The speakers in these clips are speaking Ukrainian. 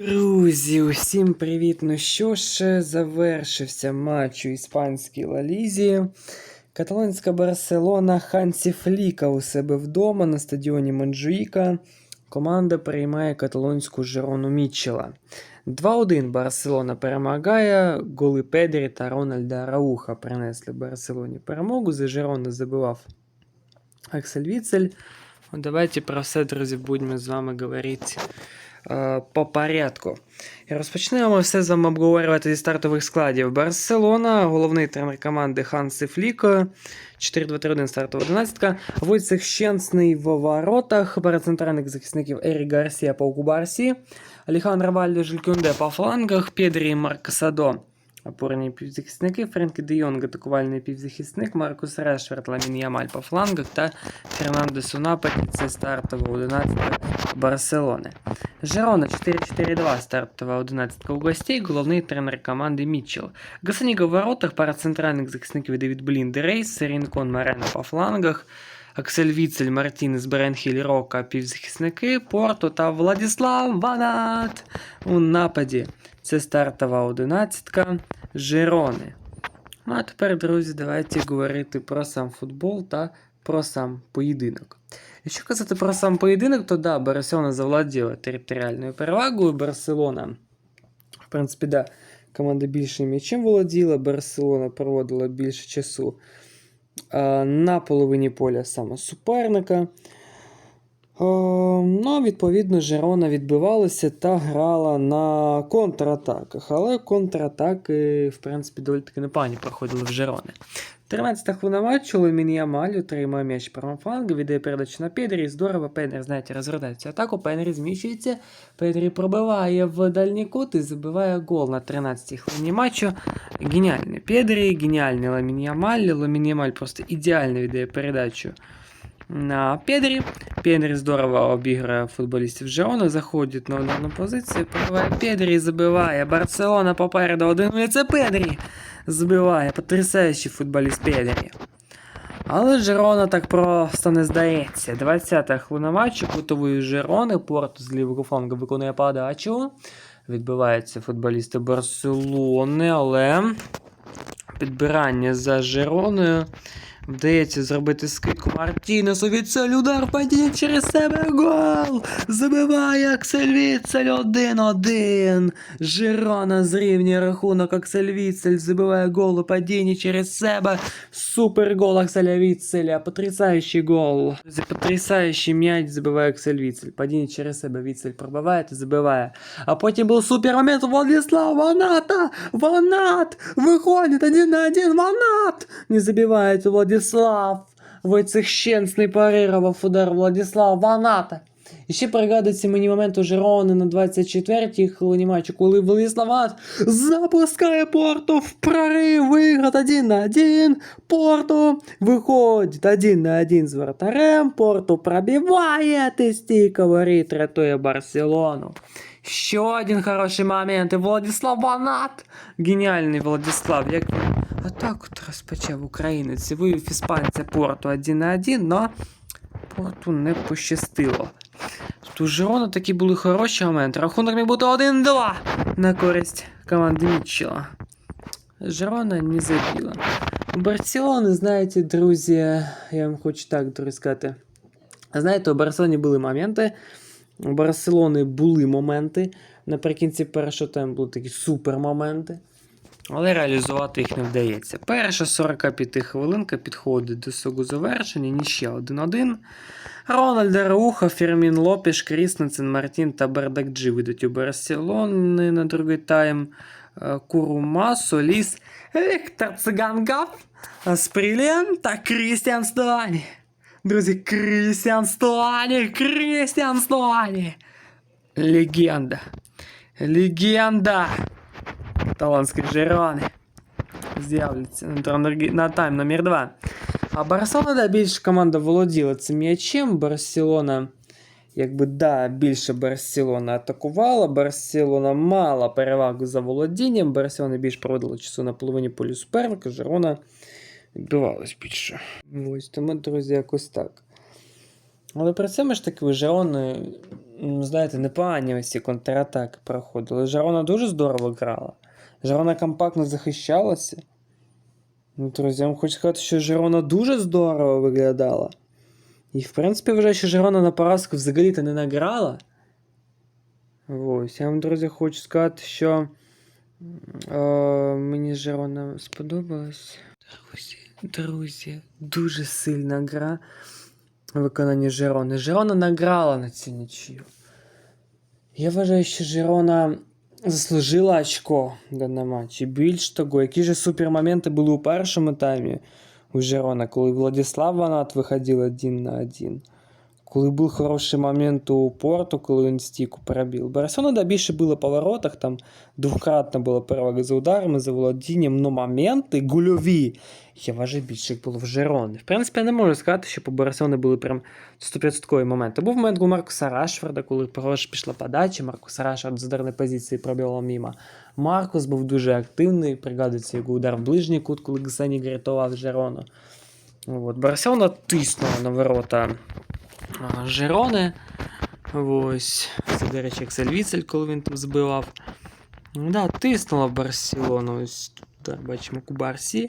Друзі, усім привіт! Ну що ж, завершився матч у іспанській Лалізі. Каталонська Барселона Хансі Фліка у себе вдома на стадіоні Монджуїка. Команда приймає каталонську Жерону Мітчела. 2-1 Барселона перемагає. Голи Педрі та Рональда Рауха принесли Барселоні перемогу. За Жерону забивав Аксель Віцель. Давайте про все, друзі, будемо з вами говорити по порядку. Розпочнемо все з вами обговорювати зі стартових складів. Барселона, головний тренер команди Ханси Фліко, 4-2-3-1 стартова 11. Войцех Щенсний в воротах, перед центральних захисників Ері Гарсія по Кубарсі, Алехандро Вальдо Жилькюнде по флангах, Педрі і Садо. Опорні півзахисники, Френкі Де Йонг, атакувальний півзахисник, Маркус Решферт, Ламін Ямаль по флангах та Фернандес у нападі. Це стартова 11 Барселони. Жерона 4-4-2, стартова 11 у гостей, головний тренер команди Мітчелл. Гасаніга в воротах, пара центральних захисників Девід Блін, Рейс, Рінкон Марена по флангах, Аксель Віцель, Мартінес, Бренхіль, Рока, півзахисники, Порто та Владіслав Ванат у нападі. Це стартова одинадцятка Жерони. Ну а тепер, друзі, давайте говорити про сам футбол та про сам поєдинок. Якщо казати про сам поєдинок, то да, Барселона завладіла територіальною перевагою. Барселона, в принципі, да, команда більше м'ячем володіла, Барселона проводила більше часу а, на половині поля саме суперника. Е, Ну, відповідно, Жерона відбивалася та грала на контратаках. Але контратаки, в принципі, доволі таки непогані проходили в Жерони. 13 хвилина матчу Лемін Ямаль отримує м'яч правого флангу, віддає передачу на Педрі. Здорово, Педрі, знаєте, розгортається атаку. Педрі зміщується. Педрі пробиває в дальній кут і забиває гол на 13-й хвилині матчу. Геніальний Педрі, геніальний Ламін Ямаль. Ламін Ямаль просто ідеально віддає передачу на Педрі. Педрі здорово обіграє футболістів Жерони, заходить на ударну позицію, пробиває Педрі забиває. Барселона попереду 1 Це Педрі забиває. Потрясаючий футболіст Педрі. Але Жерона так просто не здається. 20-та хвилина матчу кутової Жерони. Порту з лівого флангу виконує подачу. Відбиваються футболісти Барселони, але підбирання за Жероною. Вдається зробити скидку Мартінесу. Віцель удар падіння через себе. Гол! Забиває Аксель Віцель 1-1. Жирона зрівнює рахунок. Аксель Віцель забиває гол у падінні через себе. Супер гол Акселя Віцеля. Потрясаючий гол. Друзі, Потрясаючий м'яч забиває Аксель Віцель. Падіння через себе Віцель пробиває та забиває. А потім був супер момент Владислава Ваната. Ванат! Виходить один на один. Ванат! Не забивает Владислав. Войцехщенсний парировав удар Владислава Ваната. І ще пригадується мені момент у Жерони на 24-й хвилині матчу, коли Владислав Ванат запускає Порту в прорив, виград 1 на 1. Порту виходить 1 на 1 з вратарем. Порту пробиває Тестіко воріт, рятує Барселону. Ще один хороший момент. І Владислав Ванат. Геніальний Владислав. Як він атаку от розпочав українець. Вивів іспанця Порту 1 на 1, но Порту не пощастило. Тут у Жирона такі були хороші моменти. Рахунок міг бути 1-2 на користь команди Мітчела. Жирона не забила. У Барселони, знаєте, друзі, я вам хочу так, друзі, сказати. Знаєте, у Барселоні були моменти. У Барселони були моменти. Наприкінці першого тайму були такі супер моменти. Але реалізувати їх не вдається. Перша 45 хвилинка підходить до свого завершення, ніще 1-1. Рональд Рауха, Фермін Лопіш, Кріснецен, Мартін та Бардакджі ведуть у Барселони на другий тайм. Е, Курума, Соліс, Віктор Цигангав, Аспрілєн та Крістіан Стуані. Друзі, Крістіан Стуані, Крістіан Стуані. Легенда. Легенда. Талонські Жерони. З'являться на, тайм номер 2. А Барселона, да, більше команда володіла цим м'ячем. Барселона, якби, да, більше Барселона атакувала. Барселона мала перевагу за володінням. Барселона більше проводила часу на половині полі суперника. Жерона відбивалась більше. Ось тому, друзі, якось так. Але при цьому ж таки у Жерони знаєте, непогані ось ці контратаки проходили. Жарона дуже здорово грала. Жарона компактно захищалася. Ну, друзі, я вам хочу сказати, що Жарона дуже здорово виглядала. І, в принципі, вважаю, що Жарона на поразку взагалі-то не награла. Ось, я вам, друзі, хочу сказати, що е, мені Жарона сподобалась. Друзі, друзі, дуже сильна гра в виконанні Жерони. Жерона награла на цю нічию. Я вважаю, що Жерона заслужила очко в даному матчі. Більш того, які ж супермоменти були у першому таймі у Жерона, коли Владислав Ванат виходив один на один. Коли був хороший момент у Порту, коли він стійку пробив. Барселона да, більше було по воротах, там двократно було перевага за ударами, за володінням, но моменти гульові. Я вважаю, більше їх було в Жерони. В принципі, я не можу сказати, що по Барселоні були прям 100% моменти. Був момент у Маркуса Рашфорда, коли хорош пішла подача, Маркус Рашфорд з ударної позиції пробивав мімо. Маркус був дуже активний, пригадується його удар в ближній кут, коли Гсені рятував Жерону. От. Барселона тиснула на ворота Жерони. Ось. Це, до речі, Ексель Віцель, коли він там збивав. Ну Да, тиснула Барселону. Ось так, бачимо Кубарсі.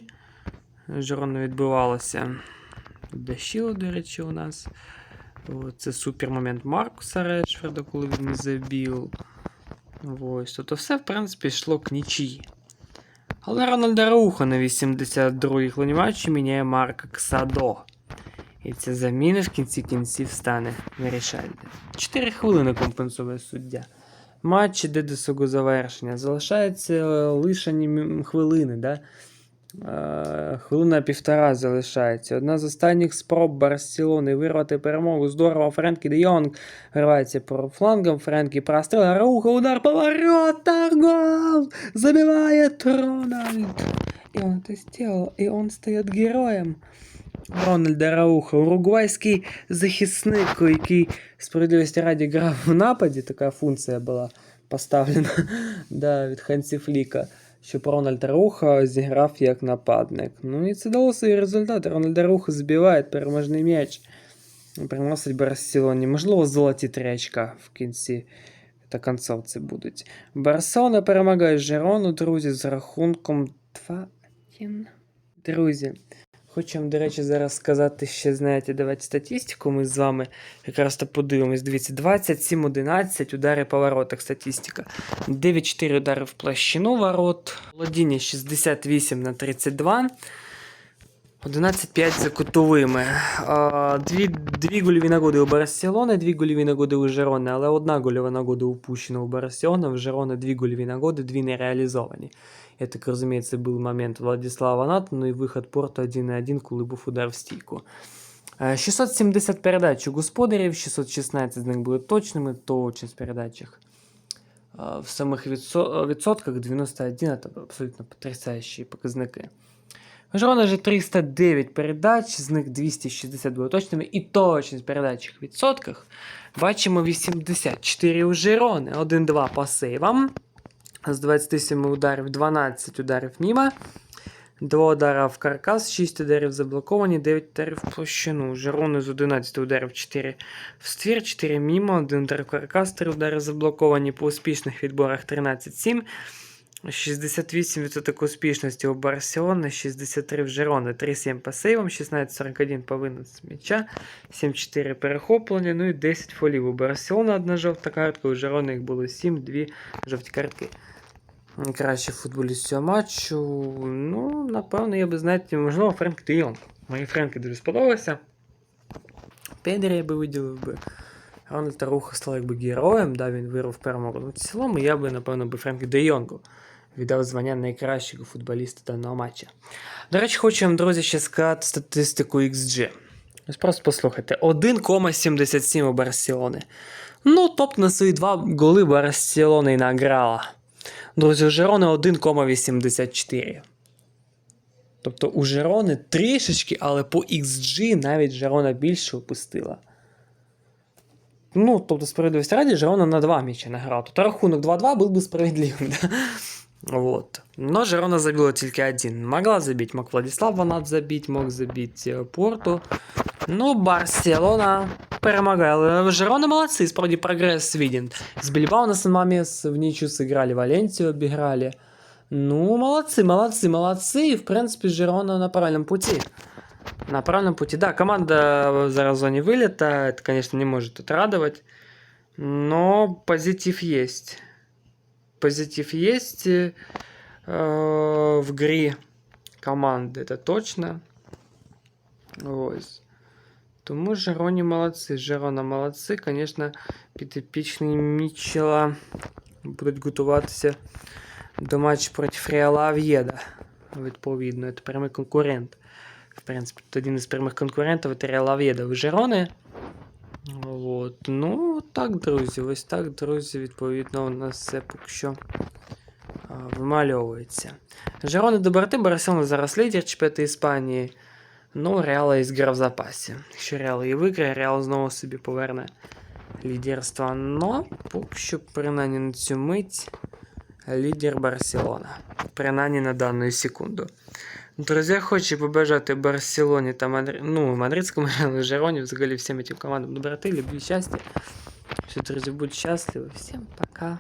Жерона відбивалася. Дощило, до речі, у нас. Це супер момент Маркуса Решфорда, коли він забив. Ось. Тобто все, в принципі, йшло к нічиї. Але Рональд Рауха на 82-й хвилині міняє Марка Ксадо. І ця заміна в кінці кінців стане вирішальною. 4 хвилини компенсує суддя. Матч іде до свого завершення. Залишається лишені хвилини, да? Е, Хвилина півтора залишається. Одна з останніх спроб Барселони вирвати перемогу. Здорово, Френкі де Йонг виривається по флангам. Френкі простріл, Рауха, удар по воротах, гол! Забиває Рональд. І он це сделал, і он стає героєм. Рональд Рауха, уругвайський захисник, який справедливості раді грав в нападі, така функція була поставлена да, від Хансі Фліка, щоб Рональд Рауха зіграв як нападник. Ну і це дало свої результати. Рональд Рауха збиває переможний м'яч. Приносить Барселоні. Можливо, золоті три очка в кінці та концовці будуть. Барселона перемагає Жерону, друзі, з рахунком 2-1. Друзі, Хочу вам, до речі, зараз сказати ще, знаєте, давайте статистику. Ми з вами якраз то подивимось. Дивіться, 27-11 удари по воротах статистика. 9-4 удари в площину ворот. Володіння 68 на 32. 11-5 за кутовими. А, Дві, дві гольові нагоди у Барселони, дві гольові нагоди у Жерони, але одна гольова нагода упущена у Барселони, в Жерони дві гольові нагоди, дві не реалізовані. Я так розумію, це був момент Владислава Нат, ну і виход порту 1 на 1, коли був удар в стійку. Е, 670 передач у господарів, 616 з них були точними, точність в передачах. Е, В самих відсо- відсотках 91 це абсолютно потрясаючі показники. У Жирона же 309 передач, з них 260 були точними, і точність передач в відсотках бачимо 84 у Жирони, 1-2 по сейвам. З 27 ударів 12 ударів міма. 2 удара в каркас, 6 ударів заблоковані, 9 ударів в площину. Жерони з 11 ударів 4 в ствір, 4 мімо, 1 удар в каркас, 3 удари заблоковані по успішних відборах 13-7. 68% успішності у Барселони, 63 в Жерони, 3-7 по сейвам, 16-41 по винос м'яча, 7-4 перехоплення, ну і 10 фолів у Барселони, одна жовта картка, у Жерони їх було 7, 2 жовті картки. Кращий футболіст цього матчу. Ну, напевно, я би знаєте, можливо, Френк де Йонг. Мені Френки дуже сподобався. Педрі я би виділив би. Рональд Таруха став якби героєм, да, він вирвав перемогу. Ну, в цілому я би, напевно, би Френк де Йонгу віддав звання найкращого футболіста даного матча. До речі, хочу вам, друзі, ще сказати статистику XG. Ось просто послухайте: 1,77 у Барселони. Ну, тобто на свої два голи Барселона і награла. Друзі, у Жерони 1,84. Тобто у Жерони трішечки, але по XG навіть Жерона більше опустила. Ну, тобто, справедливості раді, Жерона на 2 м'яча награв. Тобто рахунок 2-2 був би справедливим. Да? Вот. Но Жерона забила тільки один. Могла забить, мог Владислав Ванат забить, мог забить е, Порту. Ну, Барселона перемагає. Але Жерона молодці, справді прогрес виден. З Більбао на Сан-Мамес в нічю сыграли, Валенсию обіграли. Ну, молодцы, молодцы, молодцы. И, в принципе, Жерона на правильном пути. На правильном пути. Да, команда зараз в зоне вылета. Это, конечно, не может тут радовать. Но позитив есть. Позитив есть э, в грі команди, это точно. Ось. Тому Жероні молодці. Жерона молодці. Звісно, підопічні Мічела будуть готуватися до матчу проти Реала Ав'єда. Відповідно, це прямий конкурент. В принципі, тут один із прямих конкурентів це Реал Ав'єда. Ви Жерони. От. Ну, так, друзі. Ось так, друзі, відповідно, у нас все поки що а, вимальовується. Жерони доброти, Барселона зараз лідер чемпіонату Іспанії. Ну, Реала є в запасі. Якщо Реал її виграє, Реал знову собі поверне лідерство. Но поки що, принаймні на цю мить, лідер Барселона. Принаймні на дану секунду. Друзі, хочу побажати Барселоні та Мадри... ну, Мадридському Реалу, Жероні, взагалі всім цим командам доброти, любви, щастя. Все, друзі, будьте щасливі. Всім пока.